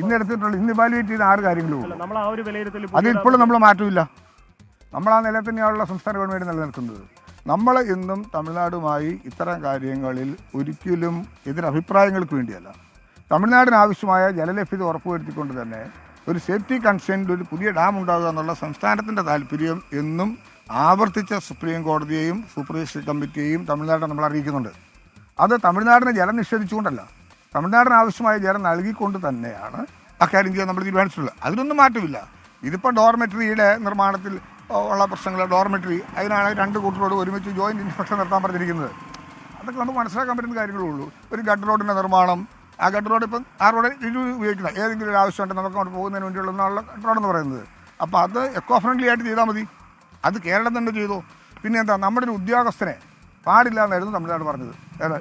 ഇന്ന് എടുത്തിട്ടുള്ള ഇന്ന് ഇവാലുവേറ്റ് ചെയ്ത ആറ് കാര്യങ്ങളും അത് ഇപ്പോഴും നമ്മൾ മാറ്റമില്ല. നമ്മൾ ആ നില തന്നെയാണല്ലോ സംസ്ഥാന ഗവൺമെന്റ് നിലനിൽക്കുന്നത്. നമ്മൾ ഇന്നും തമിഴ്നാടുമായി ഇത്തരം കാര്യങ്ങളിൽ ഒരിക്കലും എതിരഭിപ്രായങ്ങൾക്ക് വേണ്ടിയല്ല. തമിഴ്നാടിന് ആവശ്യമായ ജലലഭ്യത ഉറപ്പുവരുത്തിക്കൊണ്ട് തന്നെ ഒരു സേഫ്റ്റി കൺസേണിൽ ഒരു പുതിയ ഡാം ഉണ്ടാകുക എന്നുള്ള സംസ്ഥാനത്തിന്റെ താല്പര്യം എന്നും ആവർത്തിച്ച സുപ്രീം കോടതിയെയും സൂപ്പർവൈസറി കമ്മിറ്റിയെയും തമിഴ്നാട് നമ്മൾ അറിയിക്കുന്നുണ്ട്. അത് തമിഴ്നാടിന് ജലം നിഷേധിച്ചുകൊണ്ടല്ല. തമിഴ്നാടിന് ആവശ്യമായ ജലം നൽകിക്കൊണ്ട് തന്നെയാണ് അക്കാര്യം ചെയ്യാൻ നമ്മൾ തീരുമാനിച്ചിട്ടുള്ളത്. അതിനൊന്നും മാറ്റമില്ല. ഇതിപ്പോൾ ഡോർമെറ്ററിയുടെ നിർമ്മാണത്തിൽ ഉള്ള പ്രശ്നങ്ങൾ ഡോർമെറ്ററി അതിനാണ് രണ്ട് കൂട്ടരോട് ഒരുമിച്ച് ജോയിന്റ് ഇൻസ്പെക്ഷൻ നടത്താൻ പറഞ്ഞിരിക്കുന്നത്. അതൊക്കെ നമുക്ക് മനസ്സിലാക്കാൻ പറ്റുന്ന കാര്യങ്ങളേ ഉള്ളൂ. ഒരു ഗട്ട് റോഡിന്റെ നിർമ്മാണം ആ ഗട്ട് റോഡ് ഇപ്പം ആ റോഡ് ഇത് ഉപയോഗിക്കുന്ന ഏതെങ്കിലും ഒരു ആവശ്യമുണ്ട് നമുക്ക് അവിടെ പോകുന്നതിന് വേണ്ടിയുള്ള ഗട്ട് റോഡെന്ന് പറയുന്നത്. അപ്പോൾ അത് എക്കോ ഫ്രണ്ട്ലി ആയിട്ട് ചെയ്താൽ മതി. അത് കേരളം തന്നെ ചെയ്തു. പിന്നെ എന്താ നമ്മുടെ ഒരു ഉദ്യോഗസ്ഥനെ പാടില്ല എന്നായിരുന്നു തമിഴ്നാട് പറഞ്ഞത്.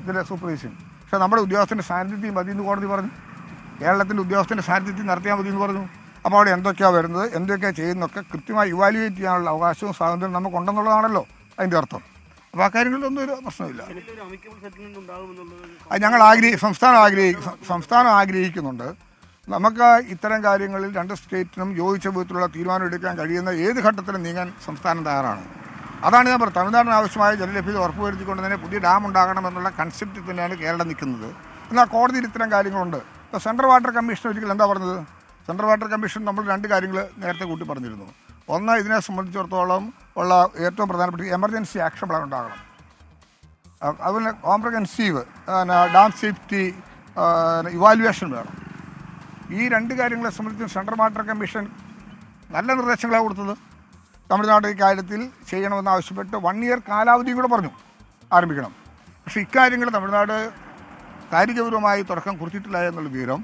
ഇതിലെ സൂപ്പർവൈസിങ് പക്ഷേ നമ്മുടെ ഉദ്യോഗസ്ഥന്റെ സാന്നിധ്യം മതി എന്ന് കോടതി പറഞ്ഞു. കേരളത്തിന്റെ ഉദ്യോഗസ്ഥന്റെ സാന്നിധ്യത്തിൽ നടത്തിയാൽ മതി എന്ന് പറഞ്ഞു. അപ്പോൾ അവിടെ എന്തൊക്കെയാണ് വരുന്നത് എന്തൊക്കെയാണ് ചെയ്യുന്നതൊക്കെ കൃത്യമായി ഇവാലുവേറ്റ് ചെയ്യാനുള്ള അവകാശവും സ്വാതന്ത്ര്യം നമുക്കുണ്ടെന്നുള്ളതാണല്ലോ അതിന്റെ അർത്ഥം. അപ്പോൾ ആ കാര്യങ്ങളിലൊന്നും ഒരു പ്രശ്നമില്ല അത് ഞങ്ങൾ ആഗ്രഹി സംസ്ഥാനം ആഗ്രഹിക്കും സംസ്ഥാനം ആഗ്രഹിക്കുന്നുണ്ട്. നമുക്ക് ഇത്തരം കാര്യങ്ങളിൽ രണ്ട് സ്റ്റേറ്റിനും യോജിച്ച വിധത്തിലുള്ള തീരുമാനം എടുക്കാൻ കഴിയുന്ന ഏത് ഘട്ടത്തിലും നീങ്ങാൻ സംസ്ഥാനം തയ്യാറാണ്. അതാണ് ഞാൻ പറഞ്ഞത്. തമിഴ്നാടിന് ആവശ്യമായ ജലലഭ്യത ഉറപ്പുവരുത്തിക്കൊണ്ട് തന്നെ പുതിയ ഡാം ഉണ്ടാകണമെന്നുള്ള കൺസെപ്റ്റിൽ തന്നെയാണ് കേരളം നിൽക്കുന്നത്. എന്നാൽ കോടതിയിൽ ഇത്തരം കാര്യങ്ങളുണ്ട്. ഇപ്പോൾ സെൻട്രൽ വാട്ടർ കമ്മീഷൻ ഒരിക്കൽ എന്താ പറഞ്ഞത്? സെൻട്രൽ വാട്ടർ കമ്മീഷൻ നമ്മൾ രണ്ട് കാര്യങ്ങൾ നേരത്തെ കൂട്ടി പറഞ്ഞിരുന്നു. ഒന്ന് ഇതിനെ സംബന്ധിച്ചിടത്തോളം ഉള്ള ഏറ്റവും പ്രധാനപ്പെട്ട എമർജൻസി ആക്ഷൻ പ്ലാൻ ഉണ്ടാകണം. അതുപോലെ കോംപ്രഹെൻസീവ് ഡാം സേഫ്റ്റി ഇവാലുവേഷൻ വേണം. ഈ രണ്ട് കാര്യങ്ങളെ സംബന്ധിച്ച് സെൻട്രൽ വാട്ടർ കമ്മീഷൻ നല്ല നിർദ്ദേശങ്ങളാണ് കൊടുത്തത്. തമിഴ്നാട് ഇക്കാര്യത്തിൽ കാര്യത്തിൽ ചെയ്യണമെന്ന് ആവശ്യപ്പെട്ട് വൺ ഇയർ കാലാവധിയും കൂടെ പറഞ്ഞു. ആരംഭിക്കണം. പക്ഷേ ഇക്കാര്യങ്ങൾ തമിഴ്നാട് കാര്യഗൗരവമായി തുടക്കം കുറിച്ചിട്ടില്ല എന്നുള്ള വിവരം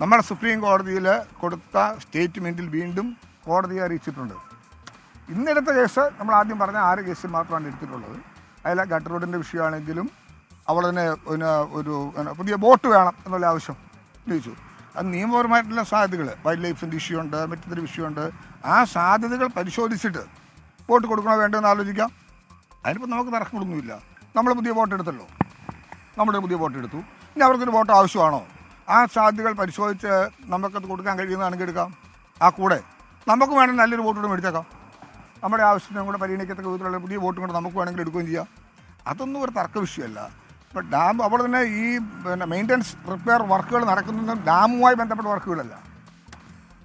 നമ്മുടെ സുപ്രീം കോടതിയിൽ കൊടുത്ത സ്റ്റേറ്റ്മെന്റിൽ വീണ്ടും കോടതിയെ അറിയിച്ചിട്ടുണ്ട്. ഇന്നെടുത്ത കേസ് നമ്മൾ ആദ്യം പറഞ്ഞ ആറ് കേസിൽ മാത്രമാണ് എടുത്തിട്ടുള്ളത്. അതിൽ ഗട്ടർ റോഡിന്റെ വിഷയമാണെങ്കിലും അവൾ തന്നെ ഒരു പുതിയ ബോട്ട് വേണം എന്നുള്ള ആവശ്യം ഉന്നയിച്ചു. അത് നിയമപരമായിട്ടുള്ള സാധ്യതകൾ. വൈൽഡ് ലൈഫിന്റെ ഇഷ്യൂ ഉണ്ട് മറ്റൊരു വിഷയമുണ്ട് ആ സാധ്യതകൾ പരിശോധിച്ചിട്ട് വോട്ട് കൊടുക്കണോ വേണ്ടതെന്ന് ആലോചിക്കാം. അതിനിപ്പോൾ നമുക്ക് തർക്കങ്ങളൊന്നുമില്ല. നമ്മൾ പുതിയ വോട്ട് എടുത്തല്ലോ. നമ്മുടെ പുതിയ വോട്ട് എടുത്തു. ഇനി അവർക്കൊരു വോട്ട് ആവശ്യമാണോ? ആ സാധ്യതകൾ പരിശോധിച്ച് നമുക്കത് കൊടുക്കാൻ കഴിയുന്നതാണെങ്കിൽ എടുക്കാം. ആ കൂടെ നമുക്ക് വേണമെങ്കിൽ നല്ലൊരു വോട്ട് കൂടെ മേടിച്ചേക്കാം. നമ്മുടെ ആവശ്യത്തിനും കൂടെ പരിഗണിക്കത്തക്ക വിധത്തിലുള്ള പുതിയ വോട്ടും കൂടെ നമുക്ക് വേണമെങ്കിൽ എടുക്കുകയും ചെയ്യാം. അതൊന്നും ഒരു തർക്ക വിഷയമല്ല. ഇപ്പം ഡാം അവിടെ തന്നെ ഈ പിന്നെ മെയിന്റനൻസ് റിപ്പയർ വർക്കുകൾ നടക്കുന്നത് ഡാമുമായി ബന്ധപ്പെട്ട വർക്കുകളല്ല.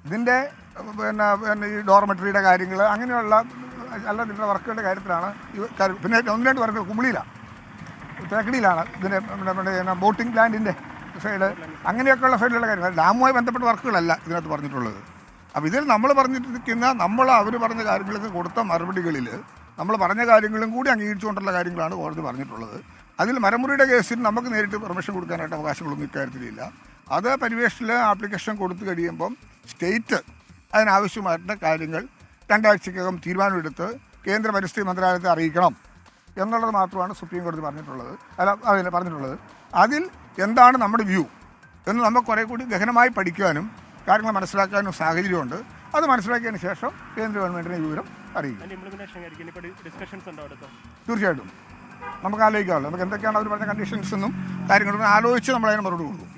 ഇതിന്റെ പിന്നെ പിന്നെ ഈ ഡോർമെറ്ററിയുടെ കാര്യങ്ങൾ അങ്ങനെയുള്ള അല്ല ഇതിന്റെ വർക്കുകളുടെ കാര്യത്തിലാണ് ഈ കാര്യം പിന്നെ ഒന്ന് രണ്ട് വർക്കുകൾ കുമിളിയിലാണ് തേക്കടിയിലാണ് ഇതിന്റെ പിന്നെ പിന്നെ ബോട്ടിംഗ് ലാൻഡിന്റെ സൈഡ് അങ്ങനെയൊക്കെയുള്ള സൈഡിലുള്ള കാര്യങ്ങൾ ഡാമുമായി ബന്ധപ്പെട്ട വർക്കുകളല്ല ഇതിനകത്ത് പറഞ്ഞിട്ടുള്ളത്. അപ്പോൾ ഇതിൽ നമ്മൾ പറഞ്ഞിരിക്കുന്ന നമ്മൾ അവർ പറഞ്ഞ കാര്യങ്ങൾക്ക് കൊടുത്ത മറുപടികളിൽ നമ്മൾ പറഞ്ഞ കാര്യങ്ങളും കൂടി അംഗീകരിച്ചുകൊണ്ടുള്ള കാര്യങ്ങളാണ് കോടതി പറഞ്ഞിട്ടുള്ളത്. അതിൽ മരമുറിയുടെ കേസിൽ നമുക്ക് നേരിട്ട് പെർമിഷൻ കൊടുക്കാനായിട്ട് അവകാശങ്ങളൊന്നും ഇക്കാര്യത്തിലില്ല. അത് പരിവേഷത്തിൽ ആപ്ലിക്കേഷൻ കൊടുത്തു കഴിയുമ്പം സ്റ്റേറ്റ് അതിനാവശ്യമായിട്ടുള്ള കാര്യങ്ങൾ രണ്ടാഴ്ചക്കകം തീരുമാനമെടുത്ത് കേന്ദ്ര പരിസ്ഥിതി മന്ത്രാലയത്തെ അറിയിക്കണം എന്നുള്ളത് മാത്രമാണ് സുപ്രീം കോടതി പറഞ്ഞിട്ടുള്ളത്. അല്ല അതിൽ പറഞ്ഞിട്ടുള്ളത്. അതിൽ എന്താണ് നമ്മുടെ വ്യൂ? എന്ന് നമുക്ക് കുറേ കൂടി ഗഹനമായി പഠിക്കാനും കാര്യങ്ങൾ മനസ്സിലാക്കാനും സാഹചര്യമുണ്ട്. അത് മനസ്സിലാക്കിയതിന് ശേഷം കേന്ദ്ര ഗവൺമെന്റിനെ വിവരം അറിയിക്കും. തീർച്ചയായിട്ടും. നമുക്ക് ആലോചിക്കാമല്ലോ. നമുക്ക് എന്തൊക്കെയാണ് അവർ പറഞ്ഞ കണ്ടീഷൻസ് എന്നും കാര്യങ്ങളും ആലോചിച്ച് നമ്മൾ മറുപടി കൊടുക്കും.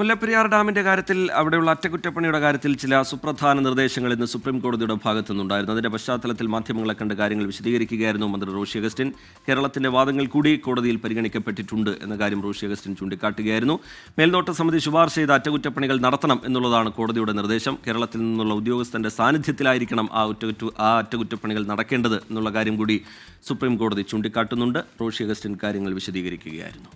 മുല്ലപ്പെരിയാർ ഡാമിന്റെ കാര്യത്തിൽ അവിടെയുള്ള അറ്റകുറ്റപ്പണിയുടെ കാര്യത്തിൽ ചില സുപ്രധാന നിർദ്ദേശങ്ങൾ ഇന്ന് സുപ്രീം കോടതിയുടെ ഭാഗത്തു നിന്നുണ്ടായിരുന്നു അതിന്റെ പശ്ചാത്തലത്തിൽ മാധ്യമങ്ങളെ കണ്ട് കാര്യങ്ങൾ വിശദീകരിക്കുകയായിരുന്നു മന്ത്രി റോഷി അഗസ്റ്റിൻ. കേരളത്തിന്റെ വാദങ്ങൾ കൂടി കോടതിയിൽ പരിഗണിക്കപ്പെട്ടിട്ടുണ്ട് എന്ന കാര്യം റോഷി അഗസ്റ്റിൻ ചൂണ്ടിക്കാട്ടുകയായിരുന്നു. മേൽനോട്ട സമിതി ശുപാർശ ചെയ്ത അറ്റകുറ്റപ്പണികൾ നടത്തണം എന്നുള്ളതാണ് കോടതിയുടെ നിർദ്ദേശം. കേരളത്തിൽ നിന്നുള്ള ഉദ്യോഗസ്ഥന്റെ സാന്നിധ്യത്തിലായിരിക്കണം ആ ഒറ്റകുറ്റ ആ അറ്റകുറ്റപ്പണികൾ നടക്കേണ്ടത് എന്നുള്ള കാര്യം കൂടി സുപ്രീം കോടതി ചൂണ്ടിക്കാട്ടുന്നുണ്ട്. റോഷി അഗസ്റ്റിൻ കാര്യങ്ങൾ വിശദീകരിക്കുകയായിരുന്നു.